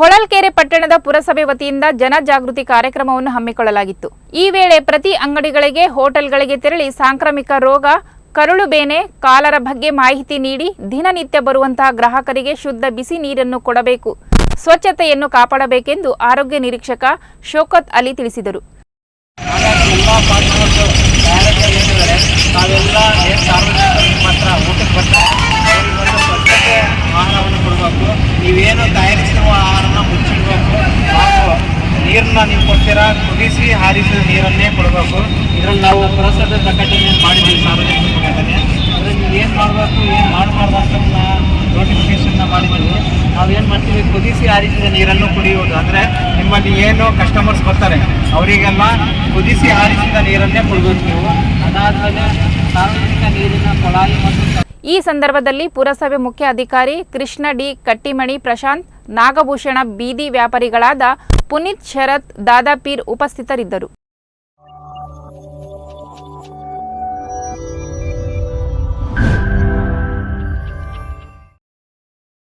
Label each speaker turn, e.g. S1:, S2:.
S1: ಹೊಳಲ್ಕೆರೆ ಪಟ್ಟಣದ ಪುರಸಭೆ ವತಿಯಿಂದ ಜನಜಾಗೃತಿ ಕಾರ್ಯಕ್ರಮವನ್ನು ಹಮ್ಮಿಕೊಳ್ಳಲಾಗಿತ್ತು. ಈ ವೇಳೆ ಪ್ರತಿ ಅಂಗಡಿಗಳಿಗೆ, ಹೋಟೆಲ್ಗಳಿಗೆ ತೆರಳಿ ಸಾಂಕ್ರಾಮಿಕ ರೋಗ, ಕರುಳು ಬೇನೆ, ಕಾಲರ ಬಗ್ಗೆ ಮಾಹಿತಿ ನೀಡಿ ದಿನನಿತ್ಯ ಬರುವಂತಹ ಗ್ರಾಹಕರಿಗೆ ಶುದ್ಧ ಬಿಸಿ ನೀರನ್ನು ಕೊಡಬೇಕು. ಸ್ವಚ್ಛತೆಯನ್ನು ಕಾಪಾಡಬೇಕೆಂದು ಆರೋಗ್ಯ ನಿರೀಕ್ಷಕ ಶೋಕತ್ ಅಲಿ ತಿಳಿಸಿದರು.
S2: ನೀರನ್ನ ನೀವು ಕೊಡ್ತೀರಾ? ಕುದಿಸಿ ಹಾರಿಸಿದ ನೀರನ್ನೇ ಕೊಡಬೇಕು. ಇದರಲ್ಲಿ ನಾವು ಪುರಸಭೆ ಪ್ರಕಟಣೆ ಮಾಡಿದ್ದೀವಿ ಸಾರ್ವಜನಿಕ ಪ್ರಕಟಣೆ. ನೀವು ಏನು ಮಾಡಬೇಕು, ಏನು ಮಾಡಬಾರ್ದು ಅಂತ ನೋಟಿಫಿಕೇಶನ್ನ ಮಾಡಿದ್ದೀವಿ. ನಾವೇನು ಮಾಡ್ತೀವಿ, ಕುದಿಸಿ ಹಾರಿಸಿದ ನೀರನ್ನು ಕುಡಿಯುವುದು. ಅಂದರೆ ನಿಮ್ಮಲ್ಲಿ ಏನು ಕಸ್ಟಮರ್ಸ್ ಬರ್ತಾರೆ, ಅವರಿಗೆಲ್ಲ ಕುದಿಸಿ ಹಾರಿಸಿದ ನೀರನ್ನೇ ಕುಡಿಬೇಕು ನೀವು. ಅದಾದಮೇಲೆ ಸಾರ್ವಜನಿಕ ನೀರಿನ ಕೊಳಾಯಿ ಮತ್ತು
S1: ಈ ಸಂದರ್ಭದಲ್ಲಿ ಪುರಸಭೆ ಮುಖ್ಯ ಅಧಿಕಾರಿ ಕೃಷ್ಣ ಡಿ ಕಟ್ಟಿಮಣಿ, ಪ್ರಶಾಂತ್ ನಾಗಭೂಷಣ ಬೀದಿ ವ್ಯಾಪಾರಿಗಳಾದ ಪುನೀತ್ ಶರತ್ ದಾದಾಪೀರ್ ಉಪಸ್ಥಿತರಿದ್ದರು.